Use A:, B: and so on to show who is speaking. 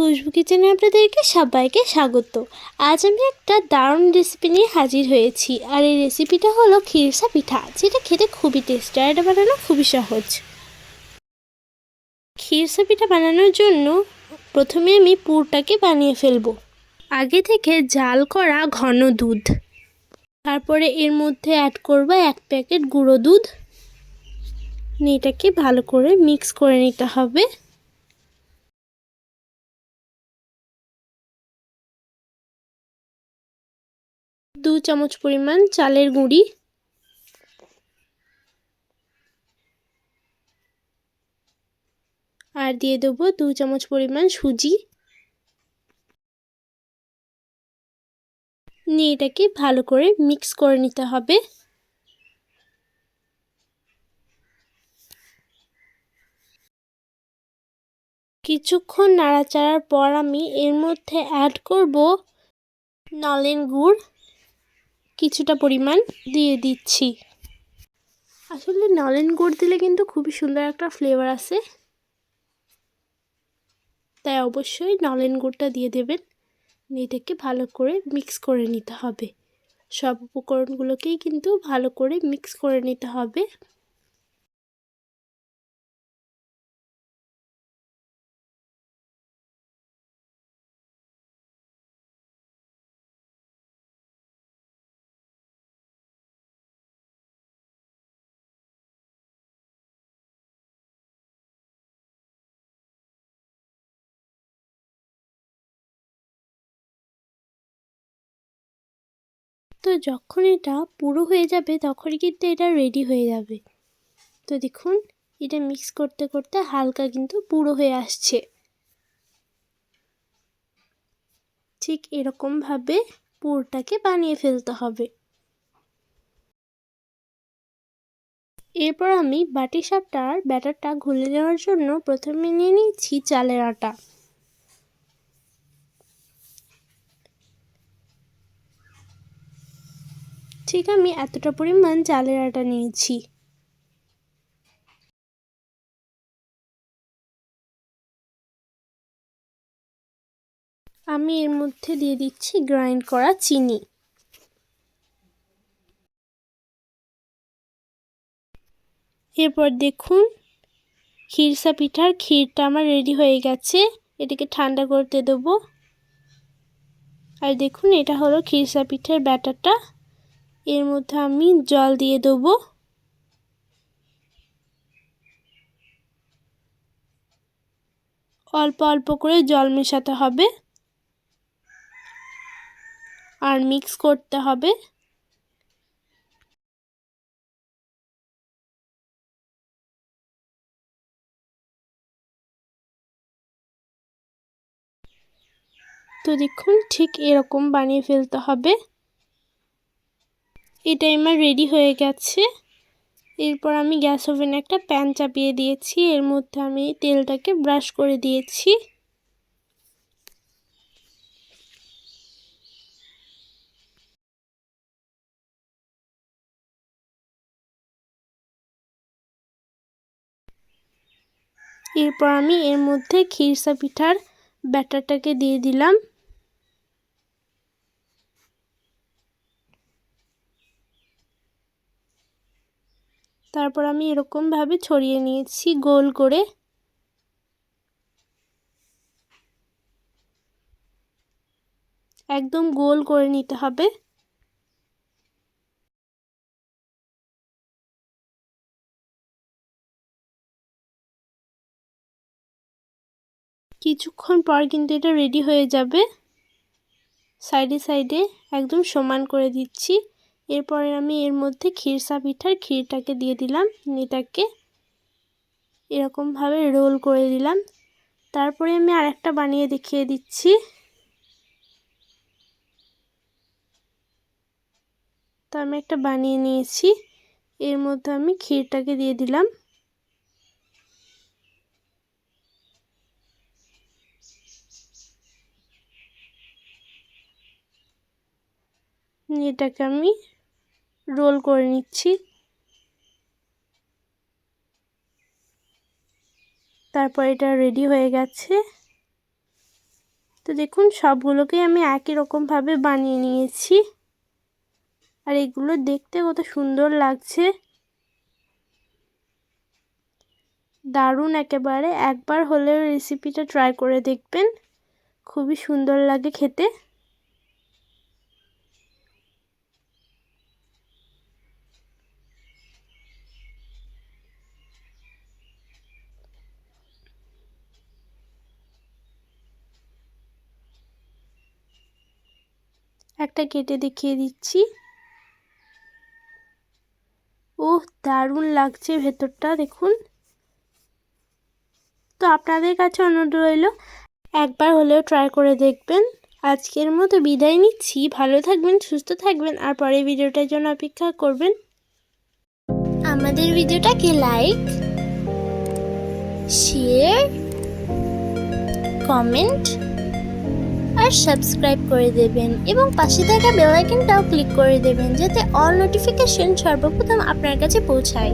A: খুশবু কিচেনে আপনাদেরকে সবাইকে স্বাগত। আজ আমি একটা দারুণ রেসিপি নিয়ে হাজির হয়েছি। আর এই রেসিপিটা হলো খিরসা পিঠা, যেটা খেতে খুবই টেস্টি আর এটা বানানো খুবই সহজ। খিরসা পিঠা বানানোর জন্য প্রথমে আমি পুরটাকে বানিয়ে ফেলব। আগে থেকে জাল করা ঘন দুধ। তারপরে এর মধ্যে অ্যাড করব এক প্যাকেট গুঁড়ো দুধ। এটাকে ভালো করে মিক্স করে নিতে হবে। দু চামচ পরিমাণ চালের গুঁড়ি। আর দিয়ে দেবো দু চামচ পরিমাণ সুজি। নিয়ে এটাকে ভালো করে মিক্স করে নিতে হবে। কিছুক্ষণ নাড়াচাড়ার পর আমি এর মধ্যে অ্যাড করব নলেন গুড়। কিছুটা পরিমাণ দিয়ে দিচ্ছি। আসলে নলেন গুড় দিলে কিন্তু খুবই সুন্দর একটা ফ্লেভার আছে তাই অবশ্যই নলেন গুড়টা দিয়ে দেবেন। এটাকে ভালো করে মিক্স করে নিতে হবে। সব উপকরণগুলোকেই কিন্তু ভালো করে মিক্স করে নিতে হবে। তো যখন এটা পুরো হয়ে যাবে, তখনই কিন্তু এটা রেডি হয়ে যাবে। তো দেখুন, এটা মিক্স করতে করতে হালকা কিন্তু পুরো হয়ে আসছে। ঠিক এরকমভাবে পুরটাকে বানিয়ে ফেলতে হবে। এরপর আমি বাটি সাপটার ব্যাটারটা ঘুলে নেওয়ার জন্য প্রথমে নিয়ে নিচ্ছি চালের আটা। ঠিক আমি এতটা পরিমাণ চালের আটা নিয়েছি। আমি এর মধ্যে দিয়ে দিচ্ছি গ্রাইন্ড করা চিনি। এরপর দেখুন ক্ষীরসা পিঠার ক্ষীরটা আমার রেডি হয়ে গেছে। এটাকে ঠান্ডা করতে দেবো। আর দেখুন, এটা হলো ক্ষীরসা পিঠের ব্যাটারটা। এর মধ্যে আমি জল দিয়ে দেবো। অল্প অল্প করে জল মেশাতে হবে। আর মিক্স করতে হবে। তো দেখুন, ঠিক এরকম বানিয়ে ফেলতে হবে। এটা আমার রেডি হয়ে গেছে। এরপর আমি গ্যাস ওভেনে একটা প্যান চাপিয়ে দিয়েছি। এর মধ্যে আমি তেলটাকে ব্রাশ করে দিয়েছি। এরপর আমি এর মধ্যে খিরসা পিঠার ব্যাটারটাকে দিয়ে দিলাম। তারপর আমি এরকমভাবে ছড়িয়ে নিয়েছি গোল করে। একদম গোল করে নিতে হবে। কিছুক্ষণ পর কিন্তু এটা রেডি হয়ে যাবে। সাইডে সাইডে একদম সমান করে দিচ্ছি। এরপরে আমি এর মধ্যে ক্ষীরসা পিঠার ক্ষীরটাকে দিয়ে দিলাম, এটাকে এরকমভাবে রোল করে দিলাম। তারপরে আমি আরেকটা বানিয়ে দেখিয়ে দিচ্ছি। তো আমি একটা বানিয়ে নিয়েছি, এর মধ্যে আমি ক্ষীরটাকে দিয়ে দিলাম। এটাকে আমি রোল করে নিচ্ছি। তারপর এটা রেডি হয়ে গেছে। তো দেখুন, সবগুলোকে আমি একই রকমভাবে বানিয়ে নিয়েছি। আর এগুলো দেখতে কত সুন্দর লাগছে। দারুণ একেবারে। একবার হলেও রেসিপিটা ট্রাই করে দেখবেন। খুবই সুন্দর লাগে খেতে। একটা কেটে দেখিয়ে দিচ্ছি। ওহ, দারুণ লাগছে ভেতরটা, দেখুন। তো আপনাদের কাছে অনুরোধ রইল, একবার হলেও ট্রাই করে দেখবেন। আজকের মতো বিদায় নিচ্ছি, ভালো থাকবেন, সুস্থ থাকবেন, আর পরের ভিডিওটার জন্য অপেক্ষা করবেন। আমাদের ভিডিওটাকে লাইক শেয়ার কমেন্ট আর সাবস্ক্রাইব করে দেবেন এবং পাশে থাকা বেল আইকনটাও ক্লিক করে দেবেন যাতে অল নোটিফিকেশন সর্বপ্রথম আপনার কাছে পৌঁছায়।